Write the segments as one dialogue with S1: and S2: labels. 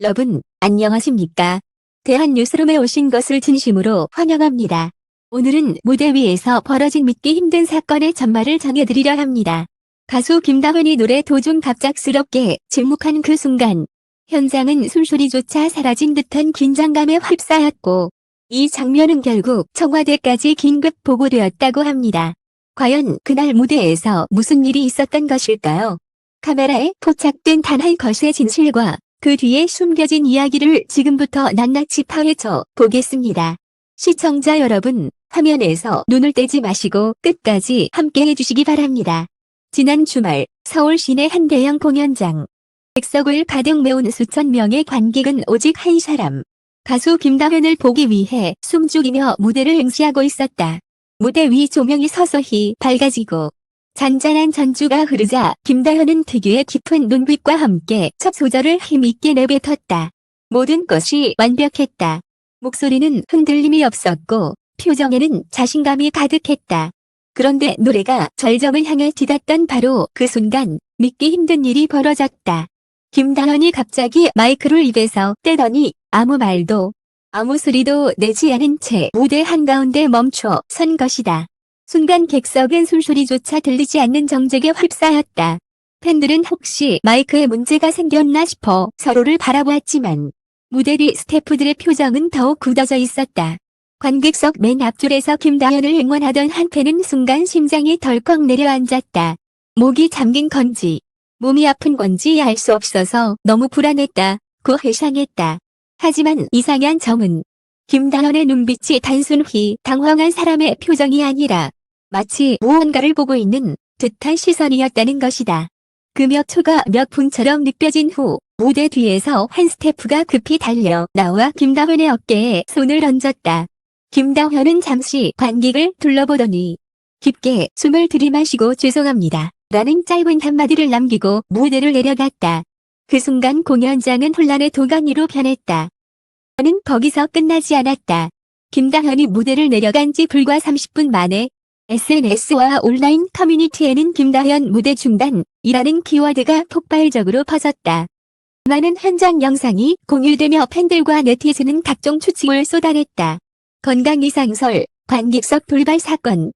S1: 여러분, 안녕하십니까? 대한뉴스룸에 오신 것을 진심으로 환영합니다. 오늘은 무대 위에서 벌어진 믿기 힘든 사건의 전말을 전해드리려 합니다. 가수 김다은이 노래 도중 갑작스럽게 침묵한 그 순간, 현장은 숨소리조차 사라진 듯한 긴장감에 휩싸였고, 이 장면은 결국 청와대까지 긴급 보고되었다고 합니다. 과연 그날 무대에서 무슨 일이 있었던 것일까요? 카메라에 포착된 단 한 것의 진실과 그 뒤에 숨겨진 이야기를 지금부터 낱낱이 파헤쳐 보겠습니다. 시청자 여러분, 화면에서 눈을 떼지 마시고 끝까지 함께 해주시기 바랍니다. 지난 주말 서울 시내 한 대형 공연장. 백석을 가득 메운 수천 명의 관객은 오직 한 사람. 가수 김다현을 보기 위해 숨죽이며 무대를 응시하고 있었다. 무대 위 조명이 서서히 밝아지고 잔잔한 전주가 흐르자 김다현은 특유의 깊은 눈빛과 함께 첫 소절을 힘있게 내뱉었다. 모든 것이 완벽했다. 목소리는 흔들림이 없었고 표정에는 자신감이 가득했다. 그런데 노래가 절정을 향해 뒤닿던 바로 그 순간 믿기 힘든 일이 벌어졌다. 김다현이 갑자기 마이크를 입에서 떼더니 아무 말도 아무 소리도 내지 않은 채 무대 한가운데 멈춰 선 것이다. 순간 객석은 숨소리조차 들리지 않는 정적에 휩싸였다. 팬들은 혹시 마이크에 문제가 생겼나 싶어 서로를 바라보았지만 무대 뒤 스태프들의 표정은 더욱 굳어져 있었다. 관객석 맨 앞줄에서 김다현을 응원하던 한 팬은 순간 심장이 덜컥 내려앉았다. 목이 잠긴 건지 몸이 아픈 건지 알 수 없어서 너무 불안했다. 고 회상했다. 하지만 이상한 점은 김다현의 눈빛이 단순히 당황한 사람의 표정이 아니라 마치 무언가를 보고 있는 듯한 시선이었다는 것이다. 그몇 초가 몇 분처럼 느껴진 후 무대 뒤에서 한 스태프가 급히 달려 나와 김다현의 어깨에 손을 얹었다. 김다현은 잠시 관객을 둘러보더니 깊게 숨을 들이마시고 죄송합니다. 라는 짧은 한마디를 남기고 무대를 내려갔다. 그 순간 공연장은 혼란의 도가니로 변했다. 는 거기서 끝나지 않았다. 김다현이 무대를 내려간 지 불과 30분 만에 SNS와 온라인 커뮤니티에는 김다현 무대 중단이라는 키워드가 폭발적으로 퍼졌다. 많은 현장 영상이 공유되며 팬들과 네티즌은 각종 추측을 쏟아냈다. 건강 이상설, 관객석 돌발 사건,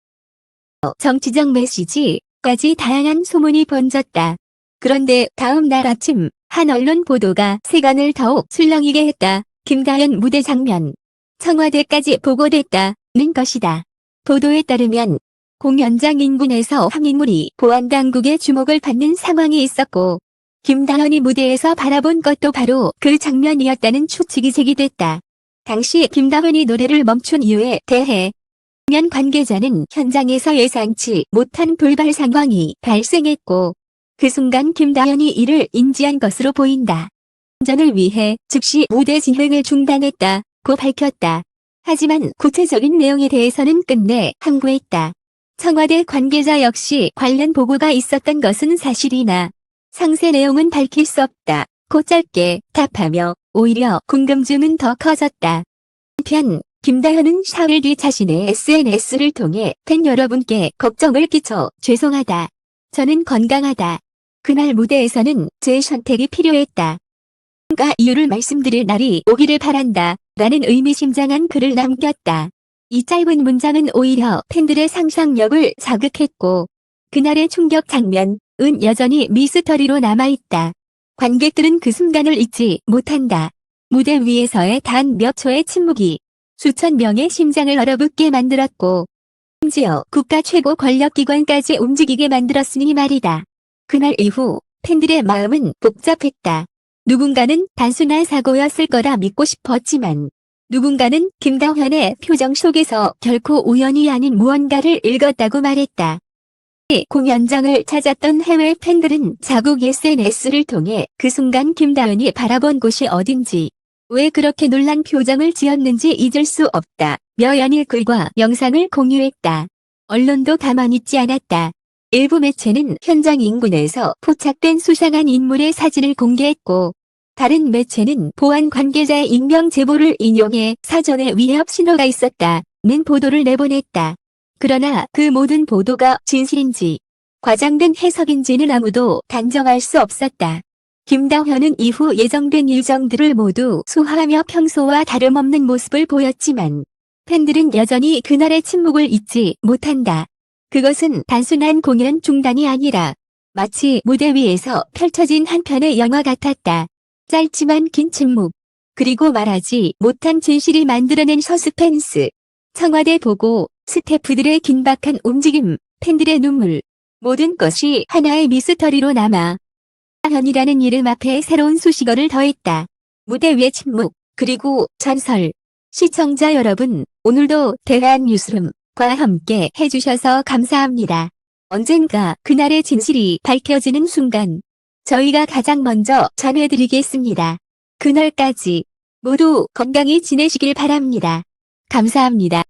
S1: 정치적 메시지까지 다양한 소문이 번졌다. 그런데 다음 날 아침 한 언론 보도가 세간을 더욱 술렁이게 했다. 김다현 무대 장면. 청와대까지 보고됐다는 것이다. 보도에 따르면 공연장 인근에서 황인물이 보안당국의 주목을 받는 상황이 있었고 김다현이 무대에서 바라본 것도 바로 그 장면이었다는 추측이 제기됐다. 당시 김다현이 노래를 멈춘 이유에 대해 공연 관계자는 현장에서 예상치 못한 돌발 상황이 발생했고 그 순간 김다현이 이를 인지한 것으로 보인다. 안전을 위해 즉시 무대 진행을 중단했다고 밝혔다. 하지만 구체적인 내용에 대해서는 끝내 항구했다. 청와대 관계자 역시 관련 보고가 있었던 것은 사실이나 상세 내용은 밝힐 수 없다. 고 짧게 답하며 오히려 궁금증은 더 커졌다. 한편 김다현은 샤흘 뒤 자신의 SNS를 통해 팬 여러분께 걱정을 끼쳐 죄송하다. 저는 건강하다. 그날 무대에서는 제 선택이 필요했다. 가 이유를 말씀드릴 날이 오기를 바란다. 라는 의미심장한 글을 남겼다. 이 짧은 문장은 오히려 팬들의 상상력을 자극했고 그날의 충격 장면은 여전히 미스터리로 남아있다. 관객들은 그 순간을 잊지 못한다. 무대 위에서의 단 몇 초의 침묵이 수천 명의 심장을 얼어붙게 만들었고 심지어 국가 최고 권력기관까지 움직이게 만들었으니 말이다. 그날 이후 팬들의 마음은 복잡했다. 누군가는 단순한 사고였을 거라 믿고 싶었지만 누군가는 김다현의 표정 속에서 결코 우연이 아닌 무언가를 읽었다고 말했다. 이 공연장을 찾았던 해외 팬들은 자국 SNS를 통해 그 순간 김다현이 바라본 곳이 어딘지 왜 그렇게 놀란 표정을 지었는지 잊을 수 없다. 며 연일 글과 영상을 공유했다. 언론도 가만히 있지 않았다. 일부 매체는 현장 인근에서 포착된 수상한 인물의 사진을 공개했고 다른 매체는 보안 관계자의 익명 제보를 인용해 사전에 위협 신호가 있었다는 보도를 내보냈다. 그러나 그 모든 보도가 진실인지 과장된 해석인지는 아무도 단정할 수 없었다. 김다현은 이후 예정된 일정들을 모두 소화하며 평소와 다름없는 모습을 보였지만 팬들은 여전히 그날의 침묵을 잊지 못한다. 그것은 단순한 공연 중단이 아니라 마치 무대 위에서 펼쳐진 한 편의 영화 같았다. 짧지만 긴 침묵. 그리고 말하지 못한 진실이 만들어낸 서스펜스. 청와대 보고 스태프들의 긴박한 움직임, 팬들의 눈물. 모든 것이 하나의 미스터리로 남아 현이라는 이름 앞에 새로운 수식어를 더했다. 무대 위의 침묵, 그리고 전설. 시청자 여러분, 오늘도 대한 뉴스룸과 함께 해주셔서 감사합니다. 언젠가 그날의 진실이 밝혀지는 순간, 저희가 가장 먼저 전해드리겠습니다. 그날까지 모두 건강히 지내시길 바랍니다. 감사합니다.